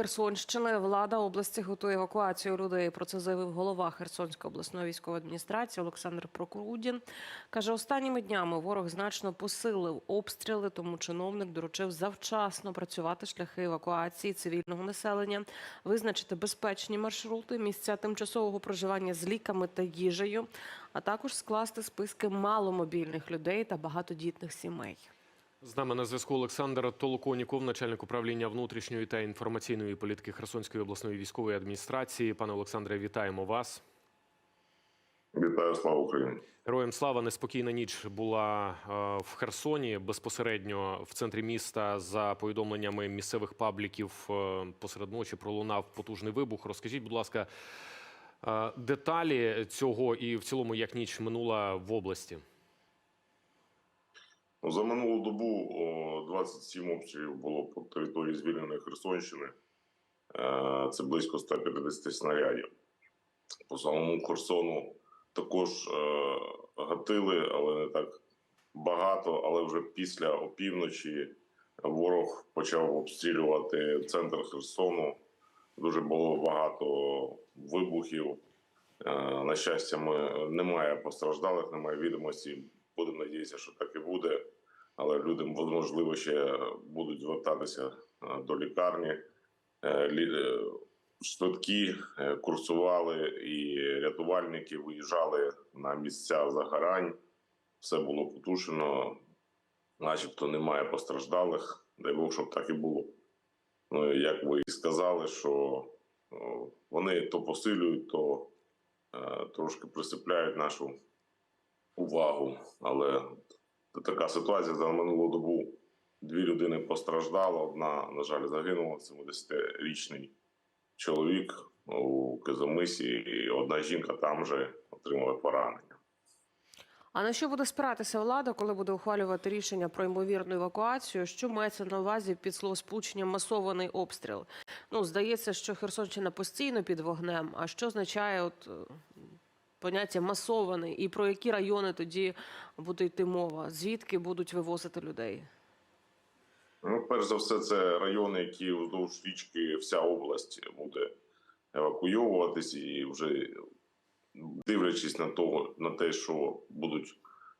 Херсонщини влада області готує евакуацію людей. Про це заявив голова Херсонської обласної військової адміністрації Олександр Прокрудін. Каже, останніми днями ворог значно посилив обстріли, тому чиновник доручив завчасно працювати шляхи евакуації цивільного населення, визначити безпечні маршрути, місця тимчасового проживання з ліками та їжею, а також скласти списки маломобільних людей та багатодітних сімей. З нами на зв'язку Олександр Толоконіков, начальник управління внутрішньої та інформаційної політики Херсонської обласної військової адміністрації. Пане Олександре, вітаємо вас. Вітаю, слава Україні. Героям слава неспокійна ніч була е, в Херсоні безпосередньо в центрі міста. За повідомленнями місцевих пабліків е, посеред ночі пролунав потужний вибух. Розкажіть, будь ласка, е, деталі цього і в цілому як ніч минула в області. Ну, За минулу добу 27 обстрілів було по території звільненої Херсонщини. Е, Це близько 150 снарядів. По самому Херсону також е, гатили, але не так багато. Але вже після опівночі ворог почав обстрілювати центр Херсону. Дуже було багато вибухів. Е, На щастя, ми немає постраждалих, немає відомості. Будемо надіятися, що так буде. Але люди, можливо, ще будуть звертатися е, до лікарні. Е, е, Швидкі курсували і рятувальники виїжджали на місця загорань. Все було потушено, начебто немає постраждалих. Дай Бог, щоб так і було. Ну, як ви і сказали, що вони то посилюють, то е, трошки присипляють нашу увагу. Але така ситуація за минулу добу. Дві людини постраждало, одна, на жаль, загинула. 70-річний чоловік у Казамисі, і одна жінка там же отримала поранення. А на що буде спиратися влада, коли буде ухвалювати рішення про ймовірну евакуацію? Що мається на увазі під словосполученням масований обстріл? Ну здається, що Херсонщина постійно під вогнем. А що означає от поняття масований? І про які райони тоді буде йти мова? Звідки будуть вивозити людей? Ну, перш за все, це райони, які вздовж річки вся область буде евакуйовуватись, і вже дивлячись на того, на те, що будуть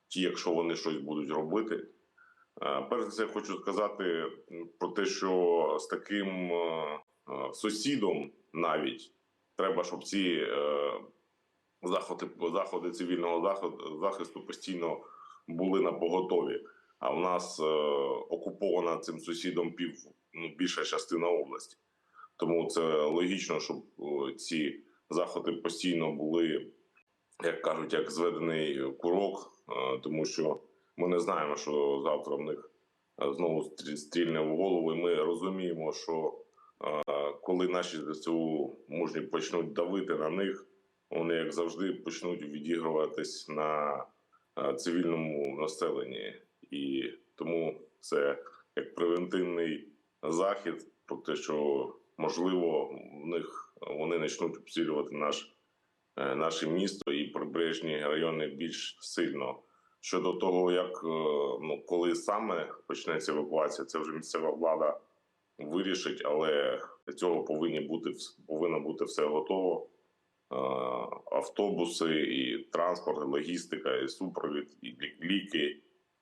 ті, якщо вони щось будуть робити. Е, Перш за все, хочу сказати про те, що з таким е, е, сусідом навіть треба, щоб ці заходи, заходи цивільного заходу, захисту постійно були на поготові. А в нас е, окупована цим сусідом пів ну, більша частина області. Тому це логічно, щоб о, ці заходи постійно були, як кажуть, як зведений курок, е, тому що ми не знаємо, що завтра в них е, знову стрі- стрільне в голову. І ми розуміємо, що е, коли наші ЗСУ мужні почнуть давити на них, вони як завжди почнуть відігруватись на е, цивільному населенні. І тому це як превентивний захід про те, що можливо в них вони почнуть обстрілювати наш, е, наше місто і прибережні райони більш сильно. Щодо того, як е, ну коли саме почнеться евакуація, це вже місцева влада вирішить, але для цього повинні бути повинно бути все готово. Е, Автобуси, і транспорт, і логістика, і супровід, і лі- ліки,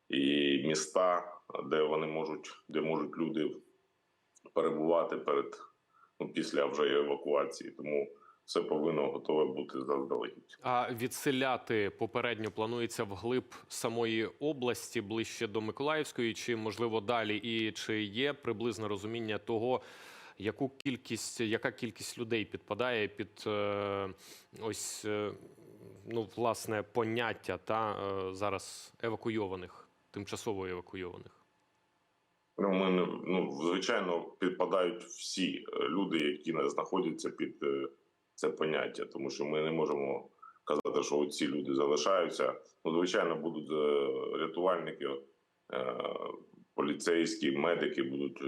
і міста, де вони можуть, де можуть люди перебувати перед ну, після вже евакуації. Тому все повинно готове бути заздалегідь. А відселяти попередньо планується вглиб самої області ближче до Миколаївської, чи можливо далі, і чи є приблизне розуміння того, яку кількість, яка кількість людей підпадає під е, ось е, ну власне поняття та е, зараз евакуйованих, тимчасово евакуйованих? Ну, ми не- ну, звичайно підпадають всі люди, які не знаходяться під це поняття, тому що ми не можемо казати, що ці люди залишаються. Ну, звичайно, будуть рятувальники, поліцейські, медики будуть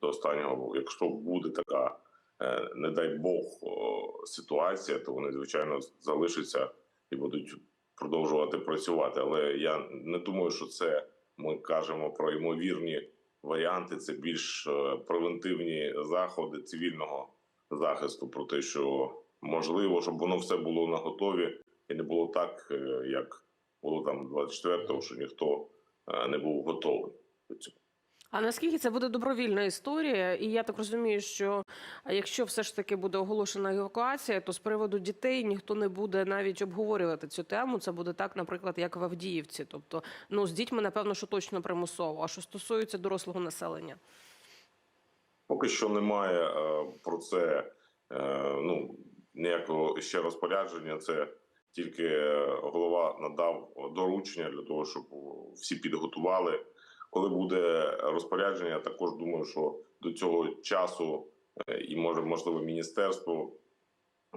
до останнього. Якщо буде така, е, не дай Бог, ситуація, то вони звичайно залишаться і будуть продовжувати працювати. Але я не думаю, що це ми кажемо про ймовірні варіанти це більш е, превентивні заходи цивільного захисту, про те, що можливо, щоб воно все було на готові і не було так, е, як було там 24-го, що ніхто не був готовий до цього. А наскільки це буде добровільна історія? І я так розумію, що якщо все ж таки буде оголошена евакуація, то з приводу дітей ніхто не буде навіть обговорювати цю тему. Це буде так, наприклад, як в Авдіївці. Тобто, ну з дітьми, напевно, що точно примусово. А що стосується дорослого населення, Поки що немає е, про це е, ну, ніякого ще розпорядження. Це тільки е, голова надав доручення для того, щоб всі підготували. Коли буде розпорядження, я також думаю, що до цього часу е, і може можливо міністерство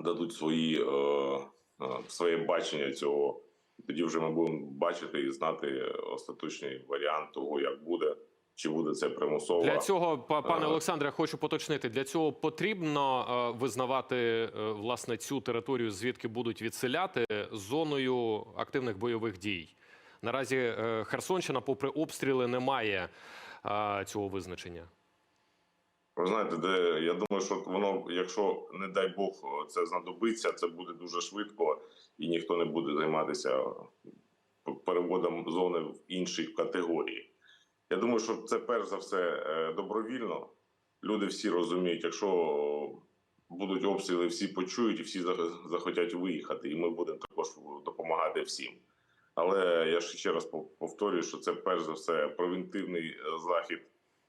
дадуть свої е, е, своє бачення цього. Тоді вже ми будемо бачити і знати остаточний варіант того, як буде, чи буде це примусово. Для цього, па- пане. Олександре, хочу поточнити. Для цього потрібно визнавати власне цю територію, звідки будуть відселяти зоною активних бойових дій. Наразі е, Херсонщина, попри обстріли, не має е, цього визначення. Ви знаєте, де я думаю, що воно, якщо не дай Бог це знадобиться, це буде дуже швидко, і ніхто не буде займатися переводом зони в інші категорії. Я думаю, що це перш за все е, добровільно. Люди всі розуміють, якщо будуть обстріли, всі почують і всі захотять виїхати, і ми будемо також допомагати всім. Але я ж ще раз пов- повторюю, що це перш за все превентивний е, захід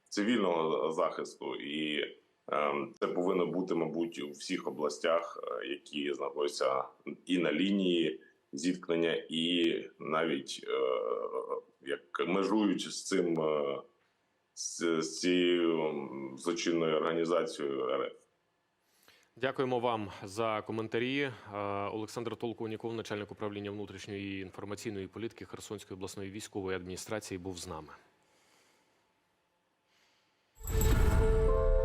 цивільного захисту, і ем, це повинно бути, мабуть, у всіх областях, е, які знаходяться і на лінії зіткнення, і навіть е, як межують з цим е, з цією злочинною організацією РФ. Дякуємо вам за коментарі. Е, Олександр Толкуніков, начальник управління внутрішньої інформаційної політики Херсонської обласної військової адміністрації, був з нами.